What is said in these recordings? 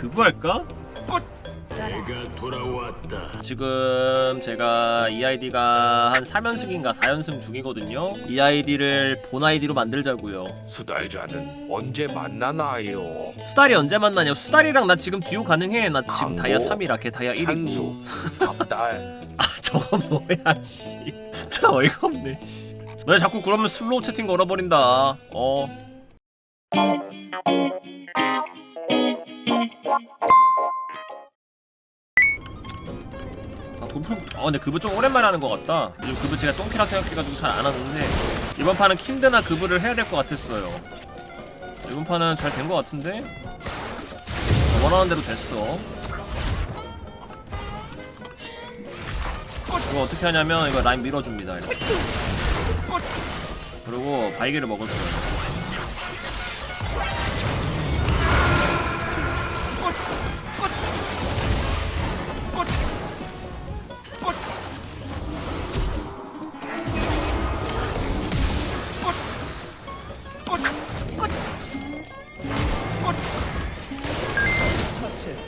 그부할까? 내가 돌아왔다. 지금 제가 이 아이디가 한 3연승인가 4연승 중이거든요. 이 아이디를 본 아이디로 만들자고요. 수달자는 언제 만나나요? 수달이 언제 만나냐? 수달이랑 나 지금 듀오 가능해. 나 지금 광고, 다이아 3이라 걔 다이아 1이고. 찬수, 밥달, 아 저건 뭐야 씨. 진짜 어이가 없네 씨. 너 자꾸 그러면 슬로우 채팅 걸어버린다. 어 아, 돈풀 아 근데 그브 좀 오랜만에 하는 것 같다. 요즘 그브 제가 똥키라 생각해가지고 잘 안 하는데 이번 판은 킨드나 그브를 해야 될 것 같았어요. 이번 판은 잘 된 것 같은데? 원하는 대로 됐어. 이거 어떻게 하냐면 이거 라인 밀어줍니다 이렇게. 그리고 바이게를 먹었어요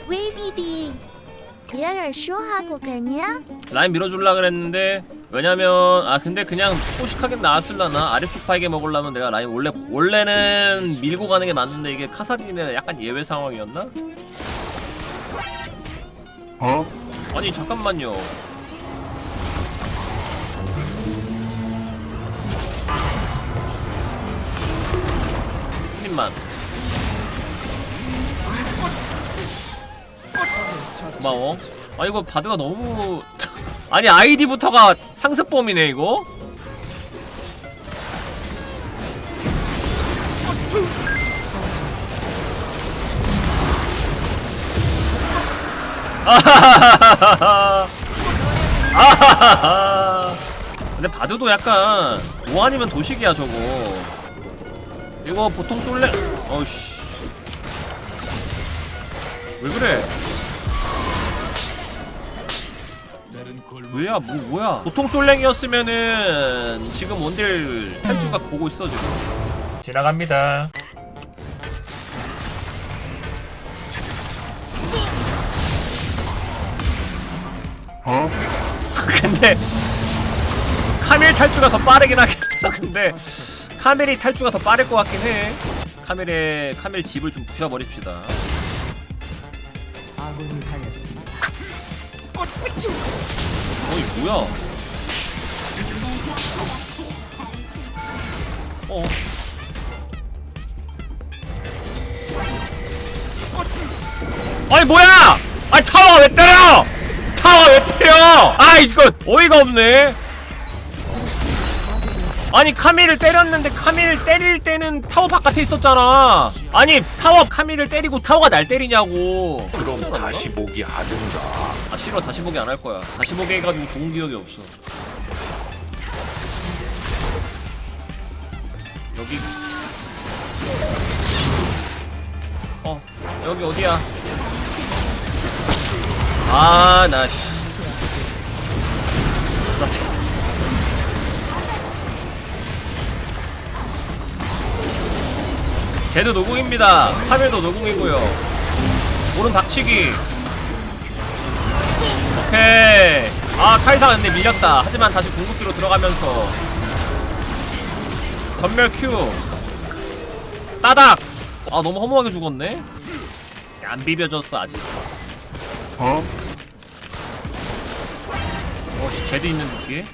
왜 미리 리아를 라인 밀어주려 그랬는데 왜냐면 아 근데 그냥 소식하게 나왔을라나 아래쪽 파이게 먹으려면 내가 라인 원래 원래는 밀고 가는 게 맞는데 이게 카사린이 약간 예외 상황이었나? 어? 아니 잠깐만요. 힘만. 고마워. 아 이거 바드가 너무 아니 아이디부터가 상습범이네 이거 아하하하하. 아하하하. 근데 바드도 약간 뭐 아니면 도식이야 저거. 이거 보통 쏠래. 어우씨. 왜 그래? 왜야 뭐 뭐야? 보통 솔랭이었으면은 지금 원딜 탈주가 보고 있어 지금. 지나갑니다 어? 근데 카밀 탈주가 더 빠르긴 하겠어 근데 카밀이 탈주가 더 빠를 것 같긴 해. 카밀의 카밀 집을 좀 부셔버립시다. 어이 뭐야? 어. 아니 뭐야! 아니 타워가 왜 때려 때려 아 이거 어이가 없네. 아니 카밀을 때렸는데 카밀 때릴 때는 타워 바깥에 있었잖아. 아니 타워 카밀을 때리고 타워가 날 때리냐고. 그럼 다시 보기 하든가. 아 싫어. 다시 보기 안 할 거야. 다시 보기 해가지고 좋은 기억이 없어. 여기. 어 여기 어디야? 아나씨 나 지금 쟤도 노궁입니다. 카밀도 노궁이고요. 오른 박치기. 오케이. 아 카이사 근데 밀렸다. 하지만 다시 궁극기로 들어가면서. 전멸 큐 따닥! 아 너무 허무하게 죽었네? 안 비벼졌어 아직. 어? 어씨 쟤도 있는 뒤에?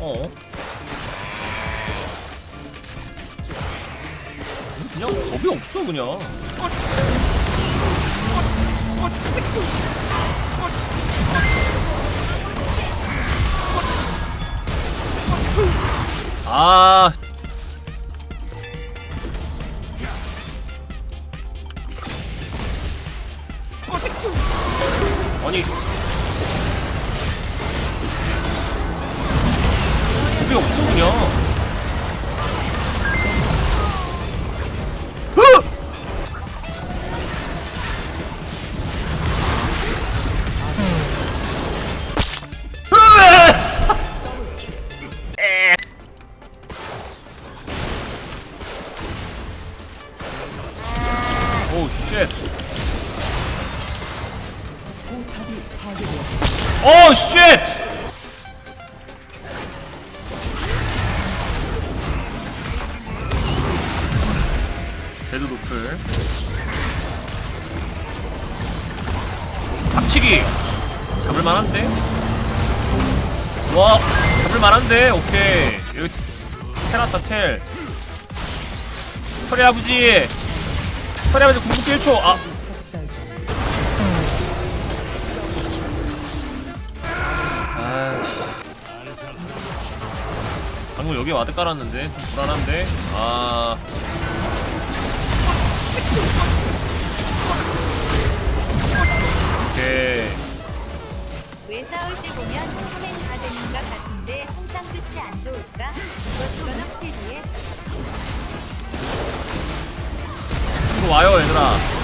어? 그냥 겁이 없어 그냥. 아 방법이 없어 그냥. 어. 오쉣! 박치기. 잡을만한데? 와 잡을만한데? 오케이. 여기 텔 왔다 텔. 털의 아버지. 털의 아버지 궁극기 1초. 아. 아. 방금 여기 와드 깔았는데 좀 불안한데? 아 왜 싸울 때 보면 카멘 가되는 것 같은데 항상 끝이 안 좋을까? 이것도 이거 와요 얘들아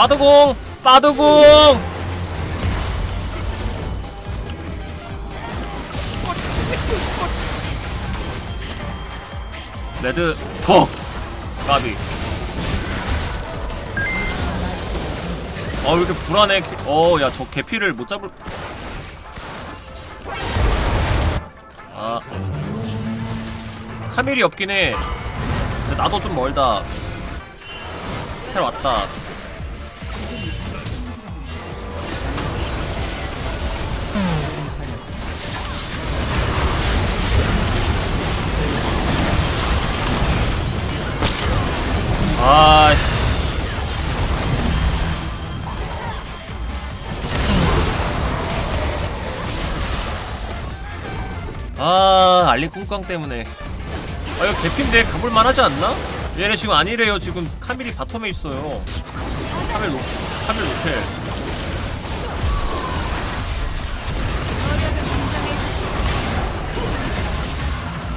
빠두공 빠두공 레드 퍽 까비 어, 왜 이렇게 불안해. 어, 야, 저 개피를 못 잡을. 아. 카밀이 없긴 해. 근데 나도 좀 멀다. 텔 왔다. 아 알리 꿍꽝 때문에. 아 이거 개핀데 가볼만 하지 않나? 얘네 지금 아니래요. 지금 카밀이 바텀에 있어요. 카밀 노 카밀 노텔.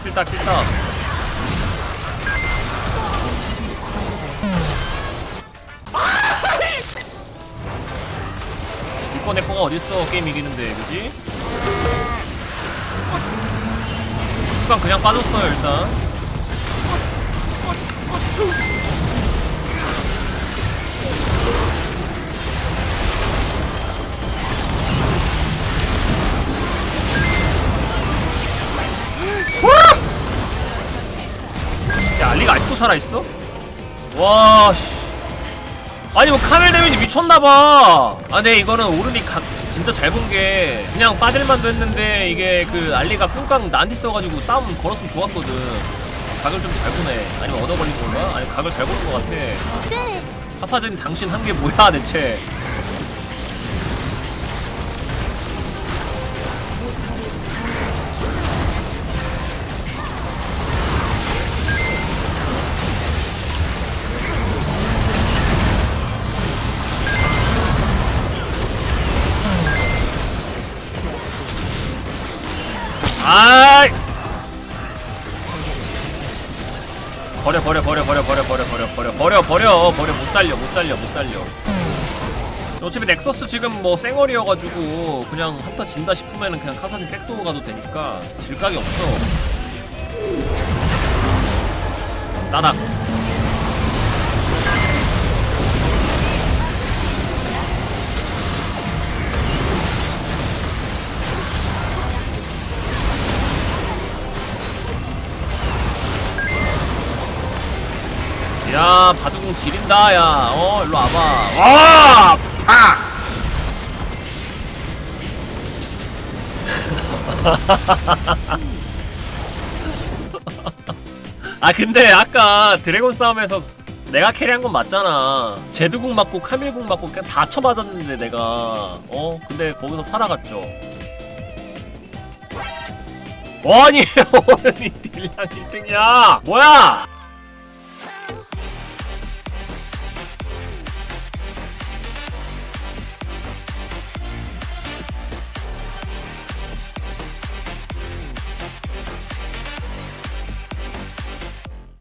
킬딱 킬딱 이거 내거가 어딨어? 게임 이기는데 그지? 순간 그냥 빠졌어요 일단 야 알리가 아직도 살아있어? 와 씨. 아니 뭐 카멜 데미지 미쳤나봐. 아 근데 이거는 오른이 각 진짜 잘 본 게 그냥 빠질만도 했는데 이게 그 알리가 꿍깡 나한테 써가지고 싸움 걸었으면 좋았거든. 각을 좀 잘 보네. 아니면 얻어걸린 건가? 아니 각을 잘 보는 것 같아. 네. 하사진 당신 한 게 뭐야 대체 버려 버려 버려 버려 버려 버려 버려 버려 버려 버려. 버려 못 살려 못 살려 못 살려. 어차피 넥서스 지금 뭐 쌩얼이어가지고 그냥 한타 진다 싶으면은 그냥 카사딘 백도어 가도 되니까 질각이 없어. 나락 야 바둑은 지린다 야어 일로 와봐. 와 파! 아 근데 아까 드래곤 싸움에서 내가 캐리한 건 맞잖아. 제드궁 맞고 카밀궁 맞고 그냥 다 쳐맞았는데 내가. 어 근데 거기서 살아갔죠. 아니? 오늘이 딜량 1등이야. 뭐야